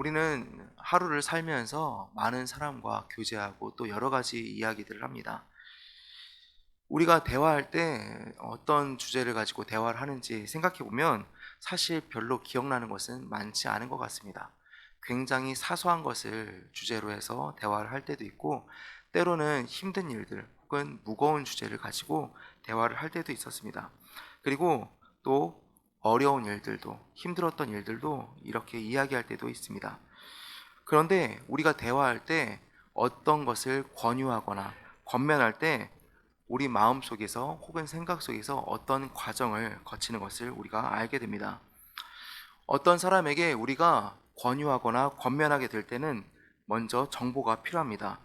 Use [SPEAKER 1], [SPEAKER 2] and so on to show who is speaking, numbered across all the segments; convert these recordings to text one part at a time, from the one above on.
[SPEAKER 1] 우리는 하루를 살면서 많은 사람과 교제하고 또 여러 가지 이야기들을 합니다. 우리가 대화할 때 어떤 주제를 가지고 대화를 하는지 생각해 보면 사실 별로 기억나는 것은 많지 않은 것 같습니다. 굉장히 사소한 것을 주제로 해서 대화를 할 때도 있고 때로는 힘든 일들 혹은 무거운 주제를 가지고 대화를 할 때도 있었습니다. 그리고 또 어려운 일들도 힘들었던 일들도 이렇게 이야기할 때도 있습니다. 그런데 우리가 대화할 때 어떤 것을 권유하거나 권면할 때 우리 마음 속에서 혹은 생각 속에서 어떤 과정을 거치는 것을 우리가 알게 됩니다. 어떤 사람에게 우리가 권유하거나 권면하게 될 때는 먼저 정보가 필요합니다.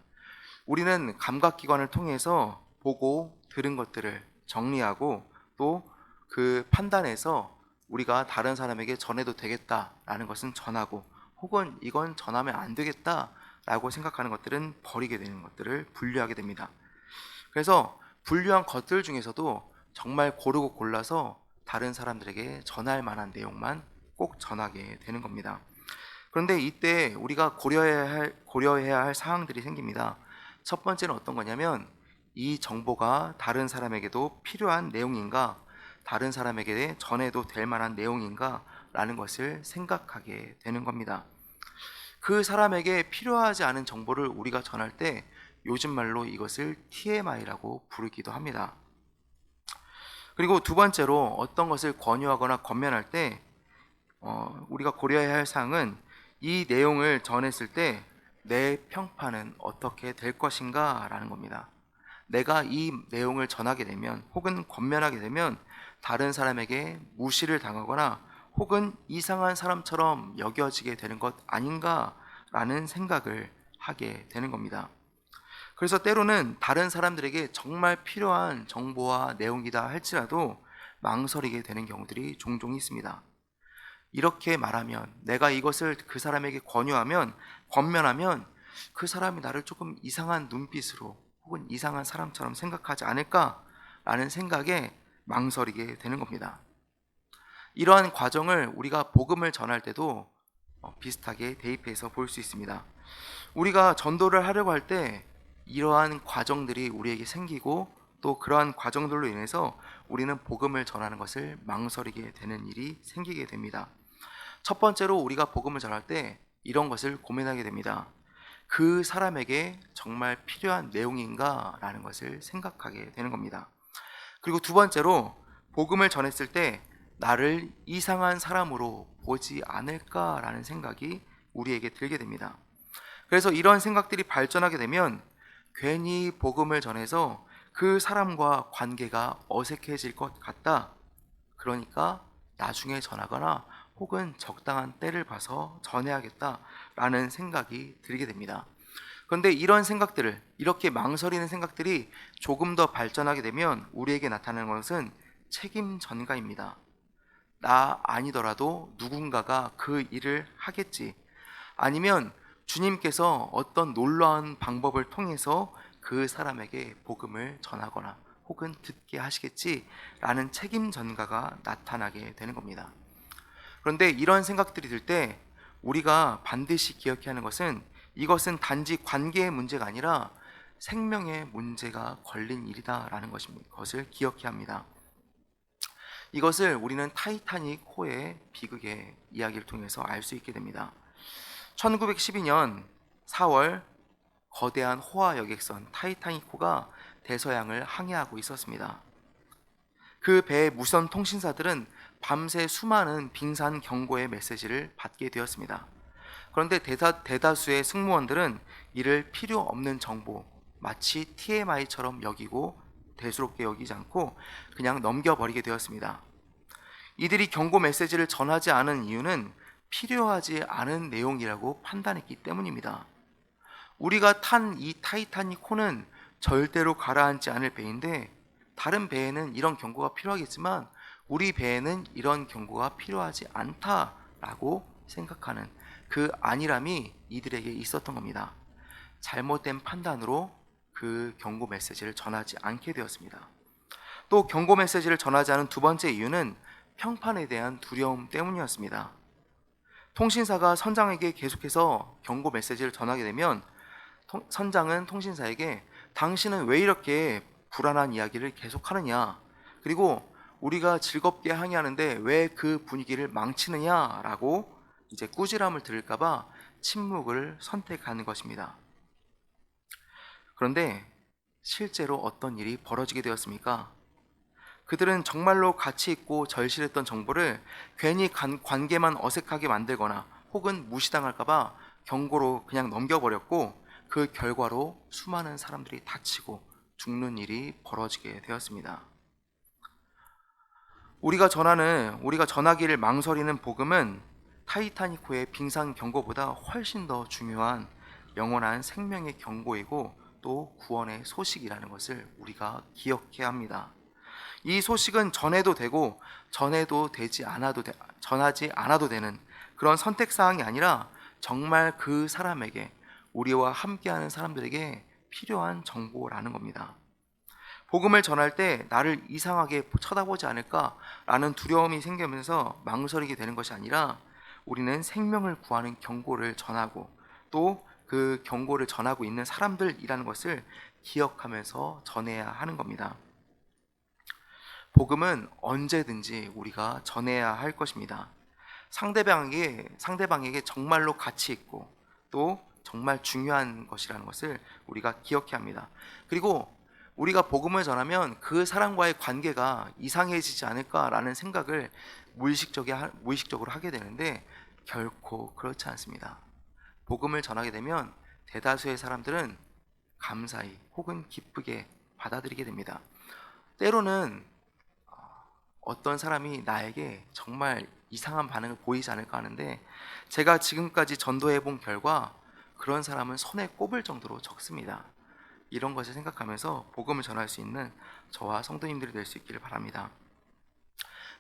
[SPEAKER 1] 우리는 감각기관을 통해서 보고 들은 것들을 정리하고 또 그 판단해서 우리가 다른 사람에게 전해도 되겠다라는 것은 전하고 혹은 이건 전하면 안 되겠다라고 생각하는 것들은 버리게 되는 것들을 분류하게 됩니다. 그래서 분류한 것들 중에서도 정말 고르고 골라서 다른 사람들에게 전할 만한 내용만 꼭 전하게 되는 겁니다. 그런데 이때 우리가 고려해야 할, 고려해야 할 사항들이 생깁니다. 첫 번째는 어떤 거냐면 이 정보가 다른 사람에게도 필요한 내용인가, 다른 사람에게 전해도 될 만한 내용인가 라는 것을 생각하게 되는 겁니다. 그 사람에게 필요하지 않은 정보를 우리가 전할 때 요즘 말로 이것을 TMI라고 부르기도 합니다. 그리고 두 번째로 어떤 것을 권유하거나 권면할 때 어, 우리가 고려해야 할 사항은 이 내용을 전했을 때 내 평판은 어떻게 될 것인가 라는 겁니다. 내가 이 내용을 전하게 되면 혹은 권면하게 되면 다른 사람에게 무시를 당하거나 혹은 이상한 사람처럼 여겨지게 되는 것 아닌가 라는 생각을 하게 되는 겁니다. 그래서 때로는 다른 사람들에게 정말 필요한 정보와 내용이다 할지라도 망설이게 되는 경우들이 종종 있습니다. 이렇게 말하면 내가 이것을 그 사람에게 권유하면 권면하면 그 사람이 나를 조금 이상한 눈빛으로 혹은 이상한 사람처럼 생각하지 않을까라는 생각에 망설이게 되는 겁니다. 이러한 과정을 우리가 복음을 전할 때도 어, 비슷하게 대입해서 볼 수 있습니다. 우리가 전도를 하려고 할 때 이러한 과정들이 우리에게 생기고 또 그러한 과정들로 인해서 우리는 복음을 전하는 것을 망설이게 되는 일이 생기게 됩니다. 첫 번째로 우리가 복음을 전할 때 이런 것을 고민하게 됩니다. 그 사람에게 정말 필요한 내용인가? 라는 것을 생각하게 되는 겁니다. 그리고 두 번째로 복음을 전했을 때 나를 이상한 사람으로 보지 않을까라는 생각이 우리에게 들게 됩니다. 그래서 이런 생각들이 발전하게 되면 괜히 복음을 전해서 그 사람과 관계가 어색해질 것 같다. 그러니까 나중에 전하거나 혹은 적당한 때를 봐서 전해야겠다라는 생각이 들게 됩니다. 그런데 이런 생각들을 이렇게 망설이는 생각들이 조금 더 발전하게 되면 우리에게 나타나는 것은 책임 전가입니다. 나 아니더라도 누군가가 그 일을 하겠지. 아니면 주님께서 어떤 놀라운 방법을 통해서 그 사람에게 복음을 전하거나 혹은 듣게 하시겠지라는 책임 전가가 나타나게 되는 겁니다. 그런데 이런 생각들이 들 때 우리가 반드시 기억해야 하는 것은 이것은 단지 관계의 문제가 아니라 생명의 문제가 걸린 일이다라는 것을 기억해야 합니다. 이것을 우리는 타이타닉 호의 비극의 이야기를 통해서 알 수 있게 됩니다. 1912년 4월 거대한 호화 여객선 타이타닉 호가 대서양을 항해하고 있었습니다. 그 배의 무선 통신사들은 밤새 수많은 빙산 경고의 메시지를 받게 되었습니다. 그런데 대다, 대다 수의 승무원들은 이를 필요 없는 정보, 마치 TMI처럼 여기고 대수롭게 여기지 않고 그냥 넘겨버리게 되었습니다. 이들이 경고 메시지를 전하지 않은 이유는 필요하지 않은 내용이라고 판단했기 때문입니다. 우리가 탄 이 타이타닉 호는 절대로 가라앉지 않을 배인데 다른 배에는 이런 경고가 필요하겠지만 우리 배에는 이런 경고가 필요하지 않다라고 생각하는 그 안일함이 이들에게 있었던 겁니다. 잘못된 판단으로 그 경고 메시지를 전하지 않게 되었습니다. 또 경고 메시지를 전하지 않은 두 번째 이유는 평판에 대한 두려움 때문이었습니다. 통신사가 선장에게 계속해서 경고 메시지를 전하게 되면 통- 선장은 통신사에게 당신은 왜 이렇게 불안한 이야기를 계속하느냐 그리고 우리가 즐겁게 항해하는데 왜 그 분위기를 망치느냐라고 이제 꾸지람을 들을까봐 침묵을 선택하는 것입니다. 그런데 실제로 어떤 일이 벌어지게 되었습니까? 그들은 정말로 가치 있고 절실했던 정보를 괜히 관, 관계만 어색하게 만들거나 혹은 무시당할까봐 경고로 그냥 넘겨버렸고 그 결과로 수많은 사람들이 다치고 죽는 일이 벌어지게 되었습니다. 우리가 전하는 우리가 전하기를 망설이는 복음은 타이타니코의 빙상 경고보다 훨씬 더 중요한 영원한 생명의 경고이고 또 구원의 소식이라는 것을 우리가 기억해야 합니다. 이 소식은 전해도 되고 전해도 되지 않아도 되, 전하지 않아도 되는 그런 선택 사항이 아니라 정말 그 사람에게 우리와 함께하는 사람들에게 필요한 정보라는 겁니다. 복음을 전할 때 나를 이상하게 쳐다보지 않을까라는 두려움이 생기면서 망설이게 되는 것이 아니라 우리는 생명을 구하는 경고를 전하고 또 그 경고를 전하고 있는 사람들이라는 것을 기억하면서 전해야 하는 겁니다. 복음은 언제든지 우리가 전해야 할 것입니다. 상대방에게 상대방에게 정말로 가치 있고 또 정말 중요한 것이라는 것을 우리가 기억해야 합니다. 그리고 우리가 복음을 전하면 그 사람과의 관계가 이상해지지 않을까라는 생각을 무의식적으로 하게 되는데 결코 그렇지 않습니다. 복음을 전하게 되면 대다수의 사람들은 감사히 혹은 기쁘게 받아들이게 됩니다. 때로는 어떤 사람이 나에게 정말 이상한 반응을 보이지 않을까 하는데 제가 지금까지 전도해 본 결과 그런 사람은 손에 꼽을 정도로 적습니다. 이런 것을 생각하면서 복음을 전할 수 있는 저와 성도님들이 될 수 있기를 바랍니다.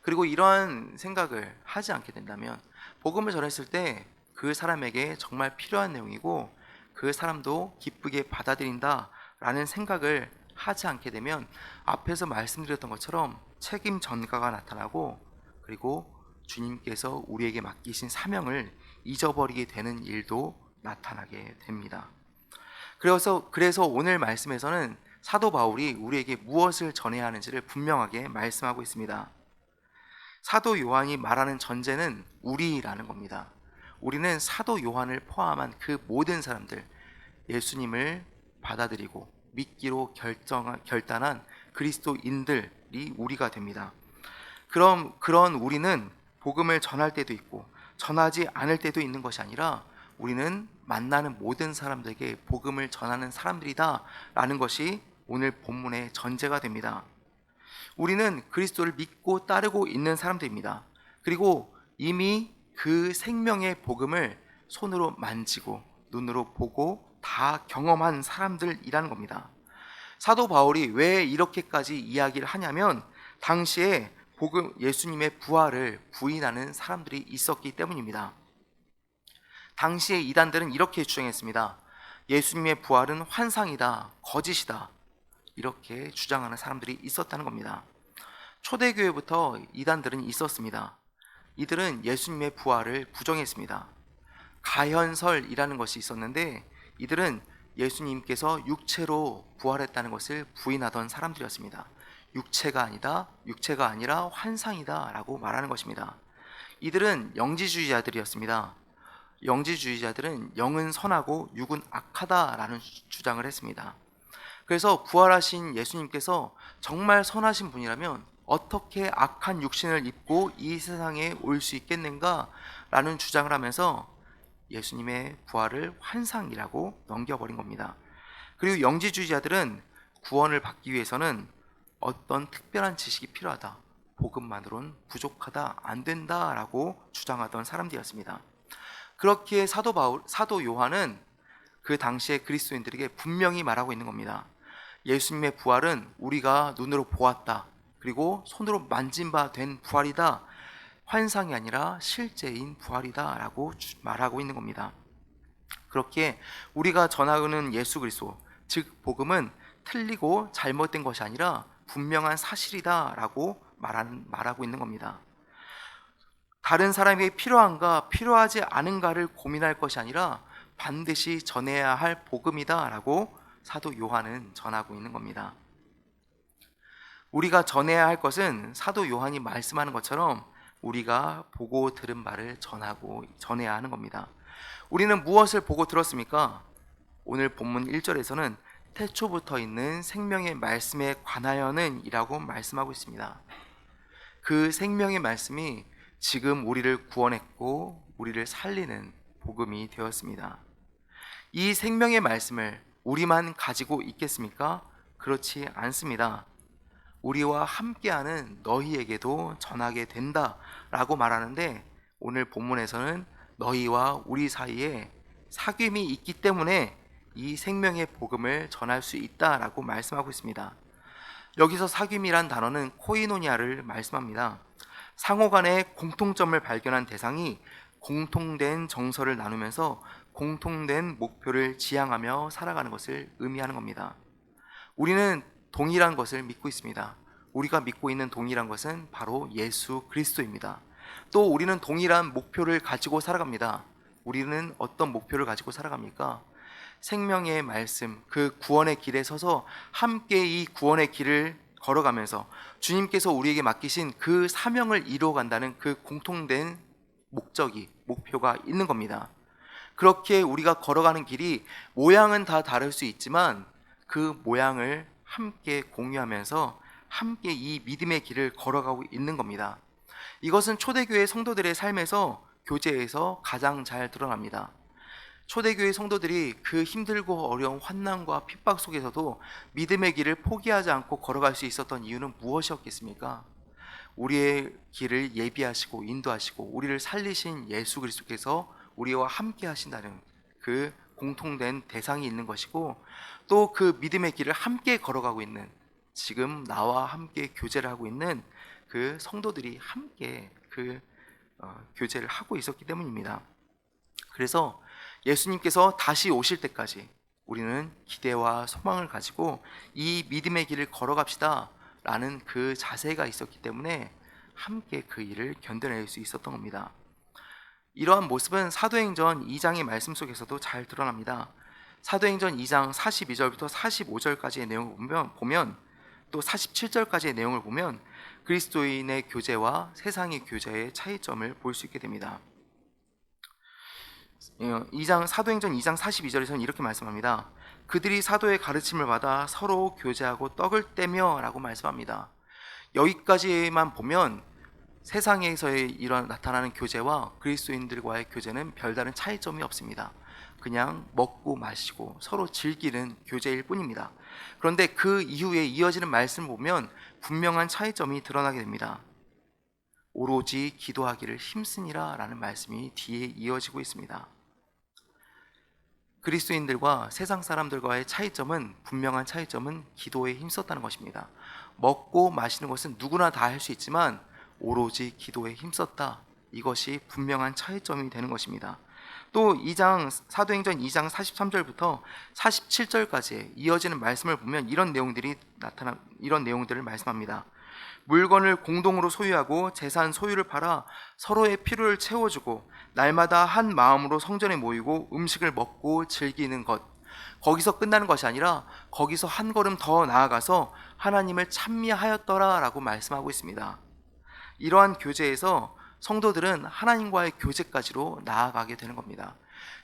[SPEAKER 1] 그리고 이러한 생각을 하지 않게 된다면 복음을 전했을 때 그 사람에게 정말 필요한 내용이고 그 사람도 기쁘게 받아들인다라는 생각을 하지 않게 되면 앞에서 말씀드렸던 것처럼 책임 전가가 나타나고 그리고 주님께서 우리에게 맡기신 사명을 잊어버리게 되는 일도 나타나게 됩니다. 그래서 그래서 오늘 말씀에서는 사도 바울이 우리에게 무엇을 전해야 하는지를 분명하게 말씀하고 있습니다. 사도 요한이 말하는 전제는 우리라는 겁니다. 우리는 사도 요한을 포함한 그 모든 사람들 예수님을 받아들이고 믿기로 결정 결단한 그리스도인들이 우리가 됩니다. 그럼 그런 우리는 복음을 전할 때도 있고 전하지 않을 때도 있는 것이 아니라 우리는 만나는 모든 사람들에게 복음을 전하는 사람들이다 라는 것이 오늘 본문의 전제가 됩니다. 우리는 그리스도를 믿고 따르고 있는 사람들입니다. 그리고 이미 그 생명의 복음을 손으로 만지고 눈으로 보고 다 경험한 사람들이라는 겁니다. 사도 바울이 왜 이렇게까지 이야기를 하냐면 당시에 복음 예수님의 부활을 부인하는 사람들이 있었기 때문입니다. 당시에 이단들은 이렇게 주장했습니다. 예수님의 부활은 환상이다, 거짓이다. 이렇게 주장하는 사람들이 있었다는 겁니다. 초대교회부터 이단들은 있었습니다. 이들은 예수님의 부활을 부정했습니다. 가현설이라는 것이 있었는데 이들은 예수님께서 육체로 부활했다는 것을 부인하던 사람들이었습니다. 육체가 아니다, 육체가 아니라 환상이다라고 말하는 것입니다. 이들은 영지주의자들이었습니다. 영지주의자들은 영은 선하고 육은 악하다라는 주장을 했습니다. 그래서 부활하신 예수님께서 정말 선하신 분이라면 어떻게 악한 육신을 입고 이 세상에 올 수 있겠는가라는 주장을 하면서 예수님의 부활을 환상이라고 넘겨버린 겁니다. 그리고 영지주의자들은 구원을 받기 위해서는 어떤 특별한 지식이 필요하다. 복음만으론 부족하다. 안 된다라고 주장하던 사람들이었습니다. 그렇게 사도 바울, 사도 요한은 그 당시에 그리스도인들에게 분명히 말하고 있는 겁니다. 예수님의 부활은 우리가 눈으로 보았다. 그리고 손으로 만진 바 된 부활이다. 환상이 아니라 실제인 부활이다라고 말하고 있는 겁니다. 그렇게 우리가 전하는 예수 그리스도, 즉 복음은 틀리고 잘못된 것이 아니라 분명한 사실이다라고 말하는, 말하고 있는 겁니다. 다른 사람에게 필요한가 필요하지 않은가를 고민할 것이 아니라 반드시 전해야 할 복음이다라고 사도 요한은 전하고 있는 겁니다. 우리가 전해야 할 것은 사도 요한이 말씀하는 것처럼 우리가 보고 들은 바를 전하고 전해야 하는 겁니다. 우리는 무엇을 보고 들었습니까? 오늘 본문 1절에서는 태초부터 있는 생명의 말씀에 관하여는 이라고 말씀하고 있습니다. 그 생명의 말씀이 지금 우리를 구원했고 우리를 살리는 복음이 되었습니다. 이 생명의 말씀을 우리만 가지고 있겠습니까? 그렇지 않습니다. 우리와 함께하는 너희에게도 전하게 된다 라고 말하는데 오늘 본문에서는 너희와 우리 사이에 사귐이 있기 때문에 이 생명의 복음을 전할 수 있다 라고 말씀하고 있습니다. 여기서 사귐이란 단어는 코이노니아를 말씀합니다. 상호 간의 공통점을 발견한 대상이 공통된 정서를 나누면서 공통된 목표를 지향하며 살아가는 것을 의미하는 겁니다. 우리는 동일한 것을 믿고 있습니다. 우리가 믿고 있는 동일한 것은 바로 예수 그리스도입니다. 또 우리는 동일한 목표를 가지고 살아갑니다. 우리는 어떤 목표를 가지고 살아갑니까? 생명의 말씀, 그 구원의 길에 서서 함께 이 구원의 길을 걸어가면서 주님께서 우리에게 맡기신 그 사명을 이루어간다는 그 공통된 목적이, 목표가 있는 겁니다. 그렇게 우리가 걸어가는 길이 모양은 다 다를 수 있지만 그 모양을 함께 공유하면서 함께 이 믿음의 길을 걸어가고 있는 겁니다. 이것은 초대교회 성도들의 삶에서 교제에서 가장 잘 드러납니다. 초대교회 성도들이 그 힘들고 어려운 환난과 핍박 속에서도 믿음의 길을 포기하지 않고 걸어갈 수 있었던 이유는 무엇이었겠습니까? 우리의 길을 예비하시고 인도하시고 우리를 살리신 예수 그리스도께서 우리와 함께 하신다는 그 공통된 대상이 있는 것이고 또 그 믿음의 길을 함께 걸어가고 있는 지금 나와 함께 교제를 하고 있는 그 성도들이 함께 그 어, 교제를 하고 있었기 때문입니다. 그래서 예수님께서 다시 오실 때까지 우리는 기대와 소망을 가지고 이 믿음의 길을 걸어갑시다 라는 그 자세가 있었기 때문에 함께 그 일을 견뎌낼 수 있었던 겁니다. 이러한 모습은 사도행전 2장의 말씀 속에서도 잘 드러납니다. 사도행전 2장 42절부터 45절까지의 내용을 보면, 보면 또 47절까지의 내용을 보면 그리스도인의 교제와 세상의 교제의 차이점을 볼 수 있게 됩니다. 2장 어, 사도행전 2장 42절에서는 이렇게 말씀합니다. 그들이 사도의 가르침을 받아 서로 교제하고 떡을 떼며라고 말씀합니다. 여기까지만 보면 세상에서의 이런 나타나는 교제와 그리스도인들과의 교제는 별다른 차이점이 없습니다. 그냥 먹고 마시고 서로 즐기는 교제일 뿐입니다. 그런데 그 이후에 이어지는 말씀을 보면 분명한 차이점이 드러나게 됩니다. 오로지 기도하기를 힘쓰니라 라는 말씀이 뒤에 이어지고 있습니다. 그리스도인들과 세상 사람들과의 차이점은 분명한 차이점은 기도에 힘썼다는 것입니다. 먹고 마시는 것은 누구나 다 할 수 있지만 오로지 기도에 힘썼다. 이것이 분명한 차이점이 되는 것입니다. 또 2장 사도행전 2장 43절부터 47절까지 이어지는 말씀을 보면 이런 내용들이 나타나 이런 내용들을 말씀합니다. 물건을 공동으로 소유하고 재산 소유를 팔아 서로의 필요를 채워주고 날마다 한 마음으로 성전에 모이고 음식을 먹고 즐기는 것. 거기서 끝나는 것이 아니라 거기서 한 걸음 더 나아가서 하나님을 찬미하였더라라고 말씀하고 있습니다. 이러한 교제에서 성도들은 하나님과의 교제까지로 나아가게 되는 겁니다.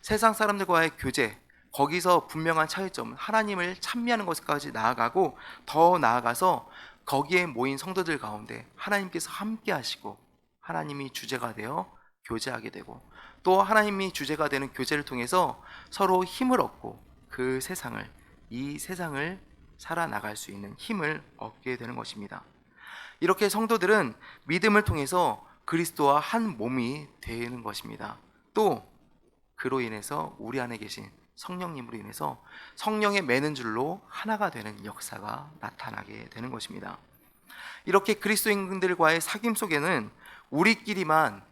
[SPEAKER 1] 세상 사람들과의 교제, 거기서 분명한 차이점은 하나님을 찬미하는 것까지 나아가고 더 나아가서 거기에 모인 성도들 가운데 하나님께서 함께 하시고 하나님이 주제가 되어 교제하게 되고 또 하나님이 주제가 되는 교제를 통해서 서로 힘을 얻고 그 세상을 이 세상을 살아나갈 수 있는 힘을 얻게 되는 것입니다. 이렇게 성도들은 믿음을 통해서 그리스도와 한 몸이 되는 것입니다. 또 그로 인해서 우리 안에 계신 성령님으로 인해서 성령의 매는 줄로 하나가 되는 역사가 나타나게 되는 것입니다. 이렇게 그리스도인들과의 사귐 속에는 우리끼리만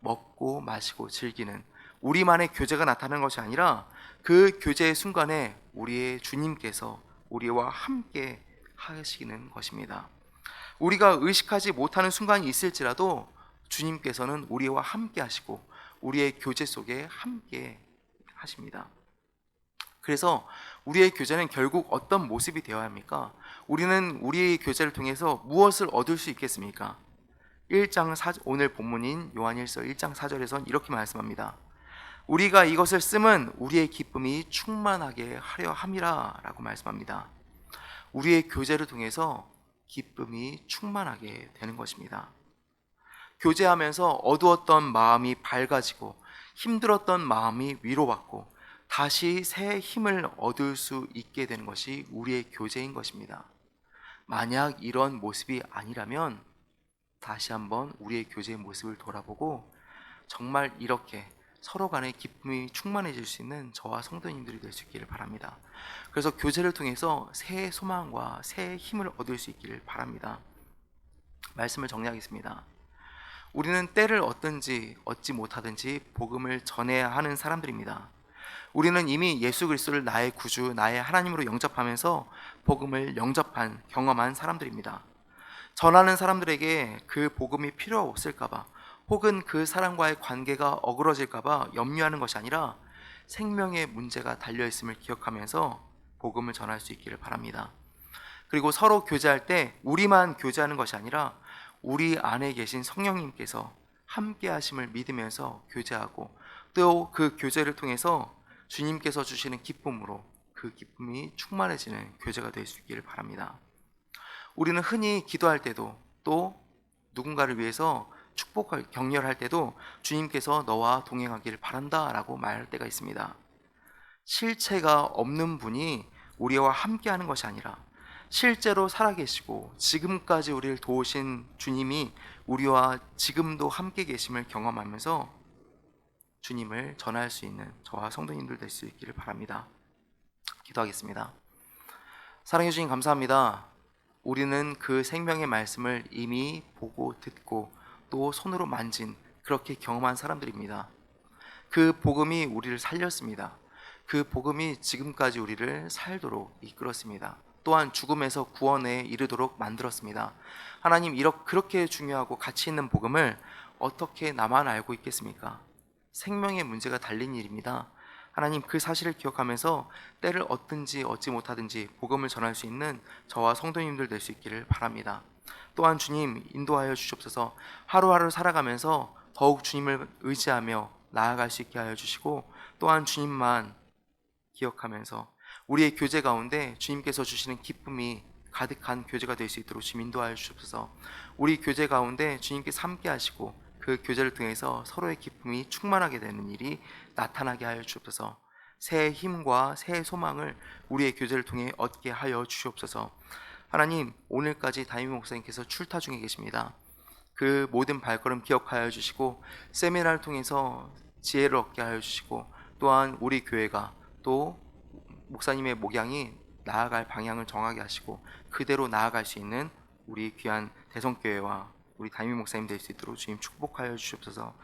[SPEAKER 1] 먹고 마시고 즐기는 우리만의 교제가 나타나는 것이 아니라 그 교제의 순간에 우리의 주님께서 우리와 함께 하시는 것입니다. 우리가 의식하지 못하는 순간이 있을지라도 주님께서는 우리와 함께 하시고 우리의 교제 속에 함께 하십니다. 그래서 우리의 교제는 결국 어떤 모습이 되어야 합니까? 우리는 우리의 교제를 통해서 무엇을 얻을 수 있겠습니까? 1장 4 오늘 본문인 요한일서 1장 4절에선 이렇게 말씀합니다. 우리가 이것을 쓰면 우리의 기쁨이 충만하게 하려 함이라라고 말씀합니다. 우리의 교제를 통해서 기쁨이 충만하게 되는 것입니다. 교제하면서 어두웠던 마음이 밝아지고 힘들었던 마음이 위로받고 다시 새 힘을 얻을 수 있게 되는 것이 우리의 교제인 것입니다. 만약 이런 모습이 아니라면 다시 한번 우리의 교제의 모습을 돌아보고 정말 이렇게 서로 간의 기쁨이 충만해질 수 있는 저와 성도님들이 될 수 있기를 바랍니다. 그래서 교제를 통해서 새 소망과 새 힘을 얻을 수 있기를 바랍니다. 말씀을 정리하겠습니다. 우리는 때를 얻든지 얻지 못하든지 복음을 전해야 하는 사람들입니다. 우리는 이미 예수 그리스도를 나의 구주, 나의 하나님으로 영접하면서 복음을 영접한 경험한 사람들입니다. 전하는 사람들에게 그 복음이 필요 없을까봐 혹은 그 사람과의 관계가 어그러질까봐 염려하는 것이 아니라 생명의 문제가 달려 있음을 기억하면서 복음을 전할 수 있기를 바랍니다. 그리고 서로 교제할 때 우리만 교제하는 것이 아니라 우리 안에 계신 성령님께서 함께 하심을 믿으면서 교제하고 또 그 교제를 통해서 주님께서 주시는 기쁨으로 그 기쁨이 충만해지는 교제가 될 수 있기를 바랍니다. 우리는 흔히 기도할 때도 또 누군가를 위해서 축복할 격려할 때도 주님께서 너와 동행하기를 바란다라고 말할 때가 있습니다. 실체가 없는 분이 우리와 함께 하는 것이 아니라 실제로 살아계시고 지금까지 우리를 도우신 주님이 우리와 지금도 함께 계심을 경험하면서 주님을 전할 수 있는 저와 성도님들 될 수 있기를 바랍니다. 기도하겠습니다. 사랑해 주님 감사합니다. 우리는 그 생명의 말씀을 이미 보고 듣고 또 손으로 만진 그렇게 경험한 사람들입니다. 그 복음이 우리를 살렸습니다. 그 복음이 지금까지 우리를 살도록 이끌었습니다. 또한 죽음에서 구원에 이르도록 만들었습니다. 하나님 이렇게 그렇게 중요하고 가치 있는 복음을 어떻게 나만 알고 있겠습니까? 생명의 문제가 달린 일입니다. 하나님 그 사실을 기억하면서 때를 얻든지 얻지 못하든지 복음을 전할 수 있는 저와 성도님들 될 수 있기를 바랍니다. 또한 주님 인도하여 주시옵소서 하루하루 살아가면서 더욱 주님을 의지하며 나아갈 수 있게 하여 주시고 또한 주님만 기억하면서 우리의 교제 가운데 주님께서 주시는 기쁨이 가득한 교제가 될 수 있도록 주님 인도하여 주옵소서 우리 교제 가운데 주님께서 함께 하시고 그 교제를 통해서 서로의 기쁨이 충만하게 되는 일이 나타나게 하여 주옵소서. 새 힘과 새 소망을 우리의 교제를 통해 얻게 하여 주시옵소서. 하나님, 오늘까지 다임 목사님께서 출타 중에 계십니다. 그 모든 발걸음 기억하여 주시고 세미나를 통해서 지혜를 얻게 하여 주시고 또한 우리 교회가 또 목사님의 목양이 나아갈 방향을 정하게 하시고 그대로 나아갈 수 있는 우리 귀한 대성교회와 우리 담임 목사님 될 수 있도록 주님 축복하여 주시옵소서.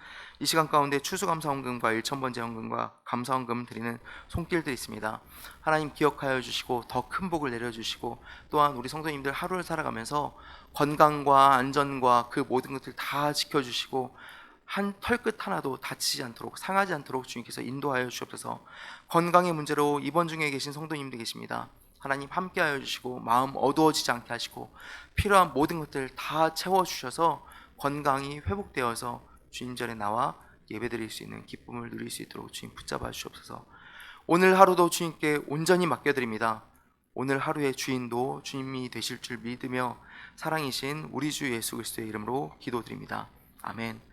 [SPEAKER 1] 이 시간 가운데 추수감사헌금과 일천번째 헌금과 감사헌금 드리는 손길들이 있습니다. 하나님 기억하여 주시고 더 큰 복을 내려 주시고 또한 우리 성도님들 하루를 살아가면서 건강과 안전과 그 모든 것들 다 지켜 주시고 한 털끝 하나도 다치지 않도록 상하지 않도록 주님께서 인도하여 주시옵소서. 건강의 문제로 입원 중에 계신 성도님들 계십니다. 하나님 함께하여 주시고 마음 어두워지지 않게 하시고 필요한 모든 것들 다 채워 주셔서 건강이 회복되어서 주님 전에 나와 예배드릴 수 있는 기쁨을 누릴 수 있도록 주님 붙잡아 주옵소서. 오늘 하루도 주님께 온전히 맡겨 드립니다. 오늘 하루의 주인도 주님이 되실 줄 믿으며 사랑이신 우리 주 예수 그리스도의 이름으로 기도드립니다. 아멘.